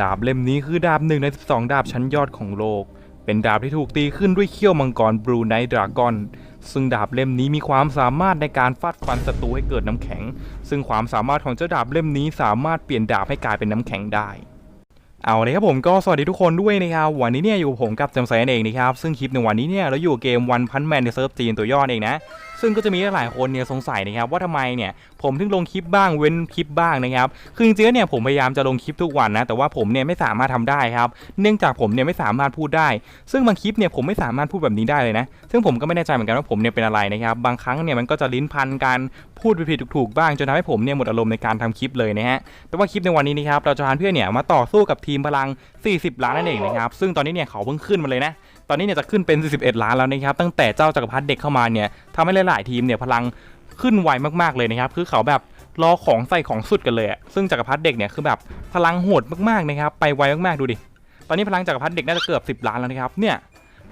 ดาบเล่มนี้คือดาบหนึ่งใน 12 ดาบชั้นยอดของโลก เป็นดาบที่ถูกตีขึ้นด้วยเขี้ยวมังกรบรูไนดรากอน ซึ่งดาบเล่มนี้มีความสามารถในการฟาดฟันศัตรูให้เกิดน้ำแข็ง ซึ่งความสามารถของเจ้าดาบเล่มนี้สามารถเปลี่ยนดาบให้กลายเป็นน้ำแข็งได้เอาเลยครับผมก็สวัสดีทุกคนด้วยนะครับ วันนี้เนี่ยอยู่ผมกับจำใสนเองนะครับ ซึ่งคลิปในวันนี้เนี่ยเราอยู่เกมวันพันแมนในเซิร์ฟจีนตัวย่อเองนะ ซึ่งก็จะมีหลายคนเนี่ยสงสัยนะครับว่าทำไมเนี่ยผมถึงลงคลิปบ้างเว้นคลิปบ้างนะครับคือจริงๆเนี่ยผมพยายามจะลงคลิปทุกวันนะแต่ว่าผมเนี่ยไม่สามารถทำได้ครับ เนื่องจากผมเนี่ยไม่สามารถพูดได้ ซึ่งบางคลิปเนี่ยผมไม่สามารถพูดแบบนี้ได้เลยนะซึ่งผมก็ไม่แน่ใจเหมือนกันว่าผมเนี่ยเป็นอะไรนะครับบางครั้งเนี่ยมันก็จะลิ้นพันกันพูดผิดถูกๆบ้างจนทำให้ผมเนี่ยหมดอารมณ์ในการทำคลิปเลยนะฮะแต่ว่าคลิปในวันนี้นะครับเราจะพาเพื่อนเนี่ยมาต่อสู้กับทีมพลัง 40 ล้านนั่นเองนะครับซึ่งตอนนี้เนี่ยเขาเพิ่งขึ้นมาเลยนะ อนนี้เนี่ยจะขึ้นเป็น 41 ล้านแล้วนะครับ ตั้งแต่เจ้าจักรพรรดิเด็กเข้ามาเนี่ยทำให้หลาย ๆ ทีมเนี่ยพลังขึ้นไวมาก ๆ เลยนะครับ คือเขาแบบรอของใส่ของสุดกันเลยอะซึ่งจักรพรรดิเด็กเนี่ยคือแบบพลังโหดมาก ๆ นะครับ ไปไวมาก ๆ ดูดิ ตอนนี้พลังจักรพรรดิเด็กน่าจะเกือบ 10 ล้านแล้วนะครับ เนี่ย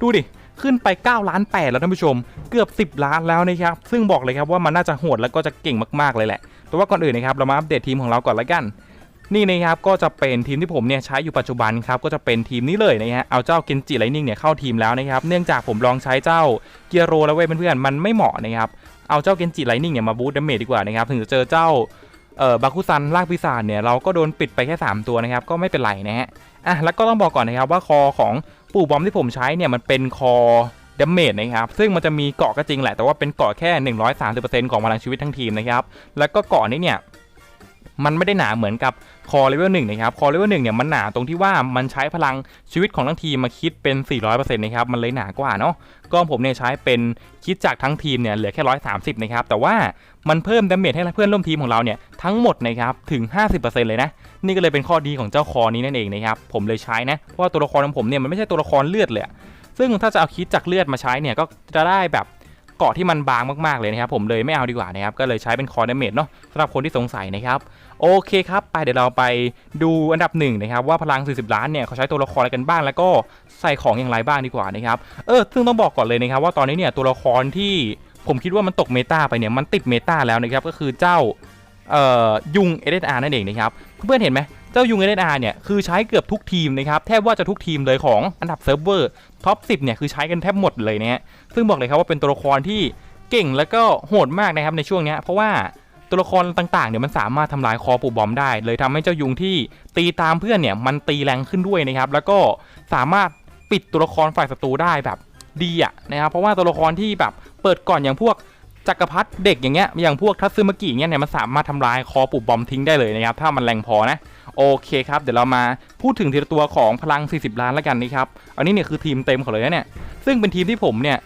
ดูดิ ขึ้นไป9ล้าน8แล้วท่านผู้ชม เกือบ 10 ล้านแล้วนะครับ ซึ่งบอกเลยครับว่ามันน่าจะโหดแล้วก็จะเก่งมาก ๆ เลยแหละ แต่ว่าก่อนอื่นนะครับเรามาอัปเดตทีมของเราก่อนละกัน นี่นะครับก็จะเป็นทีมที่ผมเนี่ยใช้อยู่ปัจจุบันครับก็จะเป็นทีมนี้เลยนะฮะเอาเจ้าเกนจิไลนิ่งเนี่ยเข้าทีมแล้วนะครับเนื่องจากผมลองใช้เจ้าเกียโรแล้วเว้ยเพื่อนๆมันไม่เหมาะนะครับเอาเจ้าเกนจิไลนิ่งเนี่ยมาบูทดาเมจดีกว่านะครับถึงจะเจอเจ้าเอ่อบาคุซันลากปีศาจเนี่ยเราก็โดนปิดไปแค่ 3 ตัวนะครับก็ไม่เป็นไรนะฮะอะแล้วก็ต้องบอกก่อนนะครับว่าคอของปู่บอมที่ผมใช้เนี่ยมันเป็นคอดาเมจนะครับซึ่งมันจะมีเกาะก็จริงแหละแต่ว่าเป็นเกาะแค่ 130%ของพลังชีวิตทั้งทีมนะครับแล้วก็เกาะนี้เนี่ย มันไม่ได้หนาเหมือนกับคอเลเวลหนึ่งนะครับคอเลเวลหนึ่งเนี่ยมันหนาตรงที่ว่ามันใช้พลังชีวิตของทั้งทีมมาคิดเป็น 400%นะครับมันเลยหนากว่าเนาะก็ผมเนี่ยใช้เป็นคิดจากทั้งทีมเนี่ยเหลือแค่130นะครับแต่ว่ามันเพิ่มดาเมจให้เพื่อนร่วมทีมของเราเนี่ยทั้งหมดนะครับถึง 50%เลยนะนี่ก็เลยเป็นข้อดีของเจ้าคอนี้นั่นเองนะครับผมเลยใช้นะเพราะว่าตัวละครของผมเนี่ยมันไม่ใช่ตัวละครเลือดเลยซึ่งถ้าจะเอาคิดจากเลือดมาใช้เนี่ยก็จะได้แบบ เกาะที่มันบางมากๆเลยนะครับผมเลยไม่เอาดีกว่านะครับก็เลยใช้เป็นคอดาเมจเนาะสำหรับคนที่สงสัยนะครับโอเคครับไปเดี๋ยวเราไปดูอันดับหนึ่งนะครับว่าพลัง 40 ล้านเนี่ยเขาใช้ตัวละครอะไรกันบ้างแล้วก็ใส่ของอย่างไรบ้างดีกว่านะครับเออซึ่งต้องบอกก่อนเลยนะครับว่าตอนนี้เนี่ยตัวละครที่ผมคิดว่ามันตกเมตาไปเนี่ยมันติดเมตาแล้วนะครับก็คือเจ้าเอ่อยุงเอเดอาร์นั่นเองนะครับเพื่อนๆเห็นไหม เจ้ายุงเอเดอาร์เนี่ยคือใช้เกือบทุกทีมนะครับแทบว่าจะทุกทีมเลยของอันดับเซิร์ฟเวอร์ท็อป10เนี่ยคือใช้กันแทบหมดเลยนะฮะซึ่งบอกเลยครับว่าเป็นตัวละครที่เก่งแล้วก็โหดมากนะครับในช่วงนี้เพราะว่าตัวละครต่างๆเนี่ยมันสามารถทำลายคอปู่บอมได้ เลยทำให้เจ้ายุงที่ตีตามเพื่อนเนี่ยมันตีแรงขึ้นด้วยนะครับแล้วก็สามารถปิดตัวละครฝ่ายศัตรูได้แบบดีอะนะครับเพราะว่าตัวละครที่แบบเปิดก่อนอย่างพวก จักรพรรดิเด็กอย่างเงี้ยอย่างพวกทัตซึมากิเนี่ยเนี่ยมันสามารถทำลายคอปู่บอมทิ้งได้เลยนะครับถ้ามันแรงพอนะโอเคครับเดี๋ยวเรามาพูดถึงทีละตัวของพลัง 40 ล้านแล้วกันนะครับอันนี้เนี่ยคือทีมเต็มของเลยนะเนี่ยซึ่งเป็นทีมที่ผมเนี่ย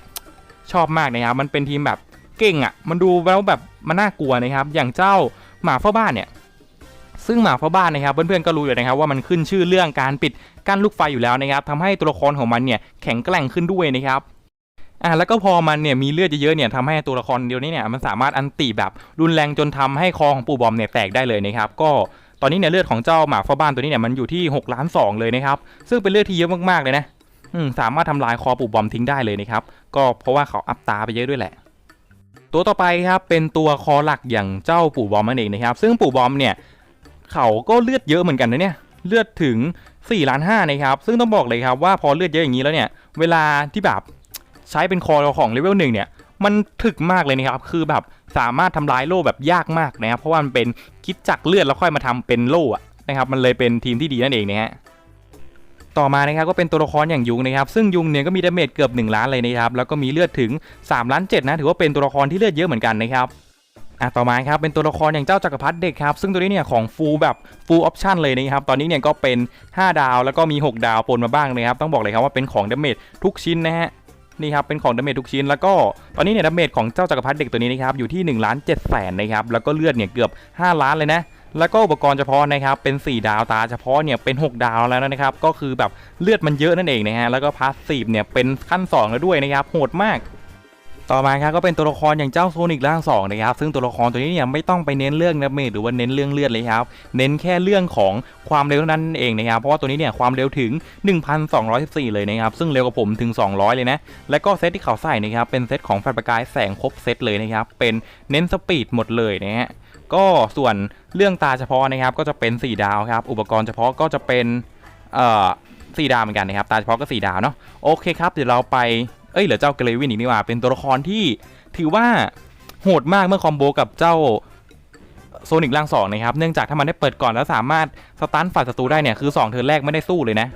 ชอบมากนะครับมันเป็นทีมแบบเก่งอะ่ะมันดูแล้วแบบมันน่ากลัวนะครับอย่างเจ้าหมาเฝ้าบ้านเนี่ยซึ่งหมาเฝ้าบ้านนะครับเพื่อนๆก็รู้อยู่นะครับว่ามันขึ้นชื่อเรื่องการปิดกั้นลูกไฟอยู่แล้วนะครับทำให้ตัวละครของมันเนี่ยแข็งแกร่งขึ้นด้วยนะครับ อะแล้วก็พอมันเนี่ยมีเลือดเยอะๆเนี่ยทำให้ตัวละครเดียวนี้เนี่ยมันสามารถอันติแบบรุนแรงจนทำให้คอของปู่บอมเนี่ยแตกได้เลยนะครับก็ตอนนี้เนี่ยเลือดของเจ้าหมาเฝ้าบ้านตัวนี้เนี่ยมันอยู่ที่6ล้าน2เลยนะครับซึ่งเป็นเลือดที่เยอะมากๆเลยนะสามารถทำลายคอปู่บอมทิ้งได้เลยนะครับก็เพราะว่าเขาอัพตาไปเยอะด้วยแหละ ตัวต่อไปครับเป็นตัวคอหลักอย่างเจ้าปู่บอมนั่นเองนะครับซึ่งปู่บอมเนี่ยเขาก็เลือดเยอะเหมือนกันนะเนี่ยเลือดถึง4ล้าน5นะครับซึ่งต้องบอกเลยครับว่าพอเลือดเยอะอย่างนี้แล้วเนี่ยเวลาที่แบบ ใช้เป็นคอของเลเวลหนึ่งเนี่ยมันถึกมากเลยนะครับ คือแบบสามารถทำลายโล่แบบยากมากนะครับ เพราะว่ามันเป็นคิดจักเลือดแล้วค่อยมาทำเป็นโล่อะนะครับ มันเลยเป็นทีมที่ดีนั่นเองนะฮะ ต่อมานะครับก็เป็นตัวละครอย่างยุงนะครับ ซึ่งยุงเนี่ยก็มีดาเมจเกือบ 1 ล้านเลยนะครับ แล้วก็มีเลือดถึง3ล้าน7นะถือว่าเป็นตัวละครที่เลือดเยอะเหมือนกันนะครับอะต่อมาครับเป็นตัวละครอย่างเจ้าจักรพรรดิเด็กครับซึ่งตัวนี้เนี่ยของฟูลแบบฟูลออปชั่นเลยนะครับตอนนี้เนี่ยก็เป็น 5 ดาวแล้วก็มี 6 ดาวปนมาบ้างนะครับต้องบอกเลยครับว่าเป็นของดาเมจทุกชิ้นนะฮะ นี่ครับเป็นของดาเมจทุกชิ้นแล้วก็ตอนนี้เนี่ยดาเมจของเจ้าจักรพรรดิเด็กตัวนี้นะครับอยู่ที่1ล้าน7แสนนะครับแล้วก็เลือดเนี่ยเกือบ 5 ล้านเลยนะแล้วก็อุปกรณ์เฉพาะนะครับเป็น 4 ดาวตาเฉพาะเนี่ยเป็น 6 ดาวแล้วนะครับก็คือแบบเลือดมันเยอะนั่นเองนะฮะแล้วก็พาสซีฟเนี่ยเป็นขั้น 2 แล้วด้วยนะครับโหดมาก ต่อมาครับก็เป็นตัวละครอย่างเจ้าโซนิกร่างสองนะครับซึ่งตัวละครตัวนี้เนี่ยไม่ต้องไปเน้นเรื่องดาเมจหรือว่าเน้นเรื่องเลือดเลยครับเน้นแค่เรื่องของความเร็วเท่านั้นเองนะครับเพราะว่าตัวนี้เนี่ยความเร็วถึง 1,214 เลยนะครับซึ่งเร็วกว่าผมถึง 200 เลยนะและก็เซตที่เขาใส่นะครับเป็นเซตของแฟลชประกายแสงครบเซตเลยนะครับเป็นเน้นสปีดหมดเลยนะฮะก็ส่วนเรื่องตาเฉพาะนะครับก็จะเป็น 4 ดาวครับอุปกรณ์เฉพาะก็จะเป็นเอ่อสี่ดาวเหมือนกันนะครับตาเฉพาะก็ 4 ดาวเนาะโอเคครับเดี๋ยวเราไป เอ้ยเหลือเจ้าเกรวินอีกนี่ว่าเป็นตัวละครที่ถือว่าโหดมากเมื่อคอมโบกับเจ้าโซนิกล่างสองนะครับเนื่องจากถ้ามันได้เปิดก่อนแล้วสามารถสตันฝ่ายศัตรูได้เนี่ยคือ 2เทิร์นแรกไม่ได้สู้เลยนะ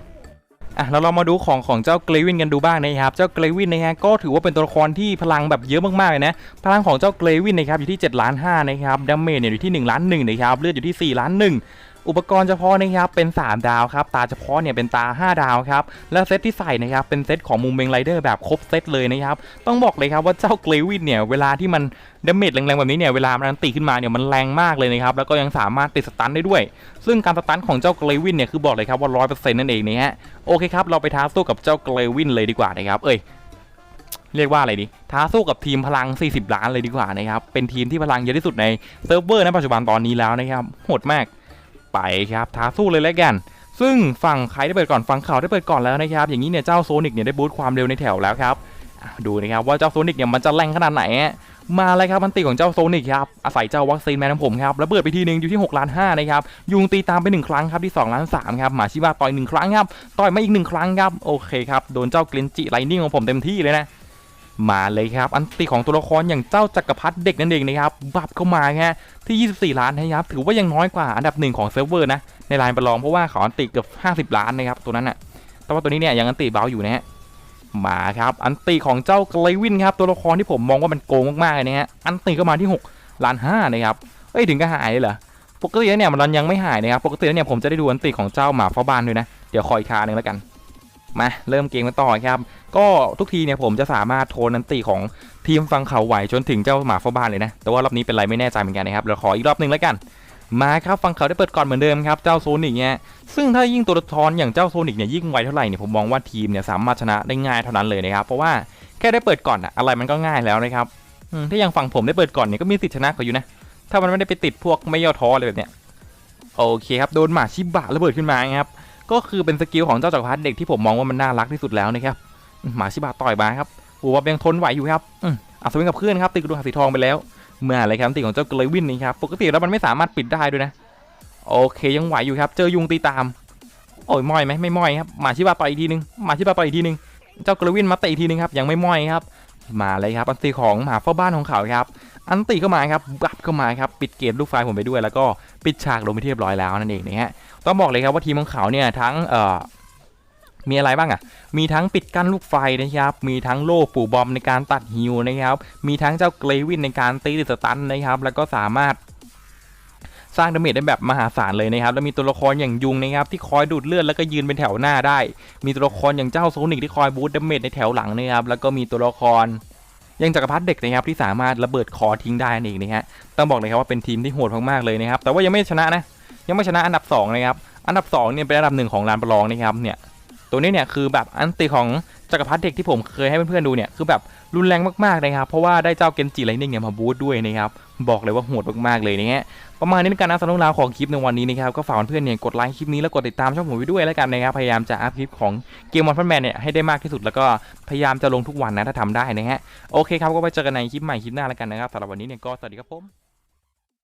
อะเราลองมาดูของของเจ้าเกรวินกันดูบ้างนะครับ เจ้าเกรวินนะฮะก็ถือว่าเป็นตัวละครที่พลังแบบเยอะมากๆเลยนะ พลังของเจ้าเกรวินนะครับอยู่ที่7ล้าน5นะครับดาเมจเนี่ยอยู่ที่1ล้าน1นะครับเลือดอยู่ที่4ล้าน1 อุปกรณ์เฉพาะนะครับเป็น 3 ดาวครับ ตาเฉพาะเนี่ยเป็นตา 5 ดาวครับ และเซตที่ใส่นะครับเป็นเซตของมูเมงไรเดอร์แบบครบเซตเลยนะครับ ต้องบอกเลยครับว่าเจ้าเกรวินเนี่ยเวลาที่มันดาเมจแรงๆแบบนี้เนี่ยเวลามันตีขึ้นมาเนี่ยมันแรงมากเลยนะครับ แล้วก็ยังสามารถติดสตันได้ด้วย ซึ่งการสตันของเจ้าเกรวินเนี่ยคือบอกเลยครับว่า100%นั่นเองนะฮะ โอเคครับเราไปท้าสู้กับเจ้าเกรวินเลยดีกว่านะครับ เอ้ยเรียกว่าอะไรดี ท้าสู้กับทีมพลัง 40 ล้านเลยดีกว่านะครับ เป็นทีมที่พลังเยอะที่สุดในเซิร์ฟเวอร์ในปัจจุบันตอนนี้แล้วนะครับ โหดมาก ไปครับท้าสู้เลยแล้วกัน ซึ่งฝั่งใครได้เปิดก่อนฝั่งเขาได้เปิดก่อนแล้วนะครับ อย่างนี้เนี่ยเจ้าโซนิกเนี่ยได้บูตความเร็วในแถวแล้วครับดูนะครับว่าเจ้าโซนิกเนี่ยมันจะแรงขนาดไหน มาเลยครับมันตีของเจ้าโซนิกครับอาศัยเจ้าวัคซีนแมนของผมครับระเบิดไปทีหนึงอยู่ที่6ล้าน5นะครับยุงตีตามไป1ครั้งครับที่2ล้าน3ครับหมาชิบะต่อย1ครั้งครับต่อยมาอีก1ครั้งครับโอเคครับโดนเจ้าเกรนจิไลนิ่งของผมเต็มที่เลยนะ มาเลยครับอันตีของตัวละครอย่างเจ้าจักรพรรดิเด็กนั่นเองนะครับบับเข้ามาฮะที่ 24 ล้านนะครับถือว่ายังน้อยกว่าอันดับหนึ่งของเซิร์ฟเวอร์นะในไลน์ประลองเพราะว่าเขาอันตีเกือบ50 ล้านนะครับตัวนั้นน่ะแต่ว่าตัวนี้เนี่ยยังอันตีเบาอยู่นะฮะมาครับอันตีของเจ้าเกรวินครับตัวละครที่ผมมองว่ามันโกงมากๆเลยนะฮะอันตีก็มาที่ 6 ล้าน5นะครับเอ้ยถึงก็หายเลยเหรอปกติแล้วเนี่ยมันยังไม่หายนะครับปกติแล้วเนี่ยผมจะได้ดูอันตีของเจ้าหมาเฝ้าบ้านด้วยนะเดี๋ยวคอยคาหนึ่งแล้วกัน มาเริ่มเกมกันต่อครับก็ทุกทีเนี่ยผมจะสามารถโทนอันตีของทีมฟังเขาไหวจนถึงเจ้าหมาเฝ้าบ้านเลยนะ แต่ว่ารอบนี้เป็นไรไม่แน่ใจเหมือนกันนะครับเราขออีกรอบหนึ่งแล้วกัน มาครับฟังเขาได้เปิดก่อนเหมือนเดิมครับเจ้าโซนิกเนี่ยซึ่งถ้ายิ่งตัวละครอย่างเจ้าโซนิกเนี่ยยิ่งไวเท่าไหร่เนี่ยผมมองว่าทีมเนี่ยสามารถชนะได้ง่ายเท่านั้นเลยนะครับเพราะว่าแค่ได้เปิดก่อนอะอะไรมันก็ง่ายแล้วนะครับถ้ายังฝั่งผมได้เปิดก่อนเนี่ยก็มีสิทธิชนะกว่าอยู่นะถ้ามันไม่ได้ไปติดพวกไม่ย่อท้ออะไรแบบเนี้ยโอเคครับโดนหมาชิบะระเบิดขึ้นมาครับ ก็คือเป็นสกิลของเจ้าจักรพรรดิเด็กที่ผมมองว่ามันน่ารักที่สุดแล้วนะครับหมาชิบะต่อยมาครับโอ้โหยังทนไหวอยู่ครับอัศวินกับเพื่อนครับตีกระดูกหักสีทองไปแล้ว เมื่ออะไรครับตีของเจ้าเกรวินนี่ครับปกติแล้วมันไม่สามารถปิดได้ด้วยนะโอเคยังไหวอยู่ครับ เจอยุงตีตาม โอ้ยม้อยไหมไม่ม้อยครับหมาชิบะต่อยอีกทีนึงหมาชิบะต่อยอีกทีนึงเจ้ากระวินมาเตะอีกทีนึงครับยังไม่ม้อยครับมาเลยครับอันตีของหมาเฝ้าบ้านของเขาครับ อันตีเข้ามาครับบับเข้ามาครับปิดเกมลูกไฟผมไปด้วยแล้วก็ปิดฉากลงไปเรียบร้อยแล้วนั่นเองนะฮะต้องบอกเลยครับว่าทีมของเขาเนี่ยทั้งเอ่อมีอะไรบ้างอะ มีทั้งปิดกั้นลูกไฟนะครับ มีทั้งโล่ปู่บอมในการตัดฮิวนะครับ มีทั้งเจ้าเกรวินในการตีติดสตันนะครับ แล้วก็สามารถสร้างดาเมจได้แบบมหาศาลเลยนะครับ แล้วมีตัวละครอย่างยุงนะครับที่คอยดูดเลือดแล้วก็ยืนเป็นแถวหน้าได้ มีตัวละครอย่างเจ้าโซนิกที่คอยบูสต์ดาเมจในแถวหลังนะครับ แล้วก็มีตัวละคร ยังจักรพรรดิเด็กนะครับที่สามารถระเบิดคอทิ้งได้นั่นเองนะฮะต้องบอกเลยครับว่าเป็นทีมที่โหดมากๆเลยนะครับ แต่ว่ายังไม่ชนะนะยังไม่ชนะอันดับสองนะครับอันดับสองเนี่ยเป็นอันดับหนึ่งของลานประลองนะครับเนี่ยตัวนี้เนี่ยคือแบบอันติของจักรพรรดิเด็กที่ผมเคยให้เพื่อนๆดูเนี่ยคือแบบ รุนแรงมากๆนะครับ เพราะว่าได้เจ้าเกนจิไลนิ่งเนี่ยมาบูสด้วยนะครับ บอกเลยว่าโหดมากๆเลยนะฮะประมาณนี้ในการอัพสนุกราวของคลิปในวันนี้นะครับ ก็ฝากเพื่อนๆเนี่ยกดไลค์คลิปนี้แล้วกดติดตามช่องผมไว้ด้วยแล้วกันนะครับ พยายามจะอัพคลิปของเกมมอนฟันแมนเนี่ยให้ได้มากที่สุดแล้วก็พยายามจะลงทุกวันนะถ้าทำได้นะฮะโอเคครับก็ไปเจอกันในคลิปใหม่คลิปหน้าแล้วกันนะครับสำหรับวันนี้เนี่ยก็สวัสดีครับผม